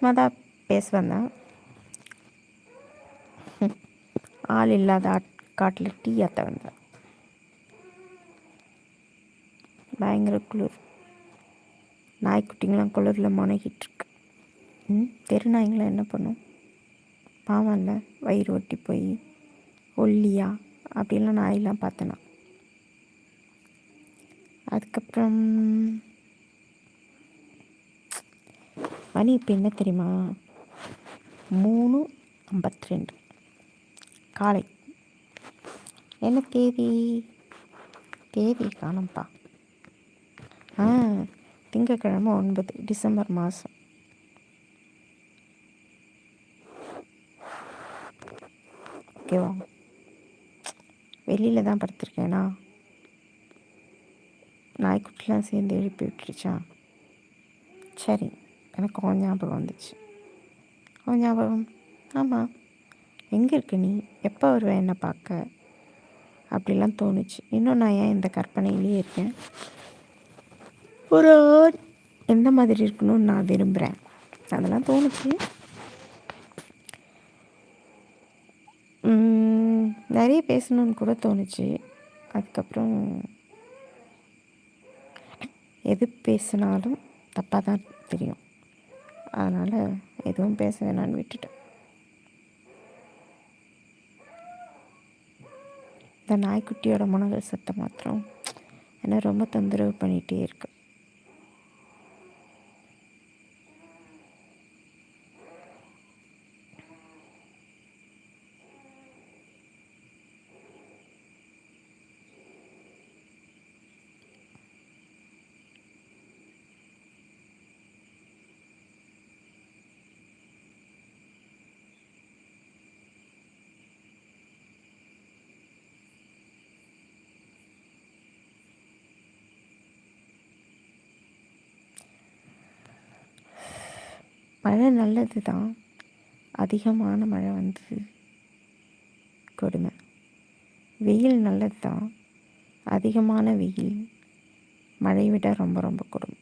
சும்மா தான் பேச வந்தேன் ஆள் இல்லாத ஆட் காட்டில் டீ ஏற்ற வந்தேன் பயங்கர குளிர். நாய்க்குட்டிங்களாம் குளிரில் முனகிட்டு இருக்கு ம் தெரு நாய்ங்களாம் என்ன பண்ணும்? பாவம் இல்லை வயிறு ஒட்டி போய் ஒல்லியா அப்படிலாம் நாயெல்லாம் பார்த்தேனா. அதுக்கப்புறம் மணி இப்போ என்ன தெரியுமா? மூணு ஐம்பத்தி ரெண்டு காலை. என்ன தேதி? தேதி காணும்ப்பா ஆ திங்கக்கிழமை ஒன்பது டிசம்பர் மாதம் ஓகேவா வெளியில் தான் படுத்திருக்கேனா? நாய்க்குட்டிலாம் சேர்ந்து எழுப்பி விட்டுருச்சா? சரி. எனக்கு கொஞ்சம் ஞாபகம் வந்துச்சு. கொஞ்சம் ஞாபகம்? ஆமாம் எங்கே இருக்க நீ? எப்போ வருவே என்னை பார்க்க அப்படிலாம் தோணுச்சு. இன்னும் நான் ஏன் இந்த கற்பனையிலேயே இருக்கேன்? ஒரு எந்த மாதிரி இருக்கணும்னு நான் விரும்புகிறேன் அதெல்லாம் தோணுச்சு. நிறைய பேசணும்னு கூட தோணுச்சு. அதுக்கப்புறம் எது பேசினாலும் தப்பாக தான் தெரியும். அதனால் எதுவும் பேச வேணான்னு விட்டுட்டேன். இந்த நாய்க்குட்டியோட முனகல் சத்தம் மாத்திரம் என்னை ரொம்ப தொந்தரவு பண்ணிகிட்டே இருக்கு. மழை நல்லது தான். அதிகமான மழை வந்து கொடுமை வெயில் நல்லது தான். அதிகமான வெயில் மழை விட ரொம்ப ரொம்ப கொடுமை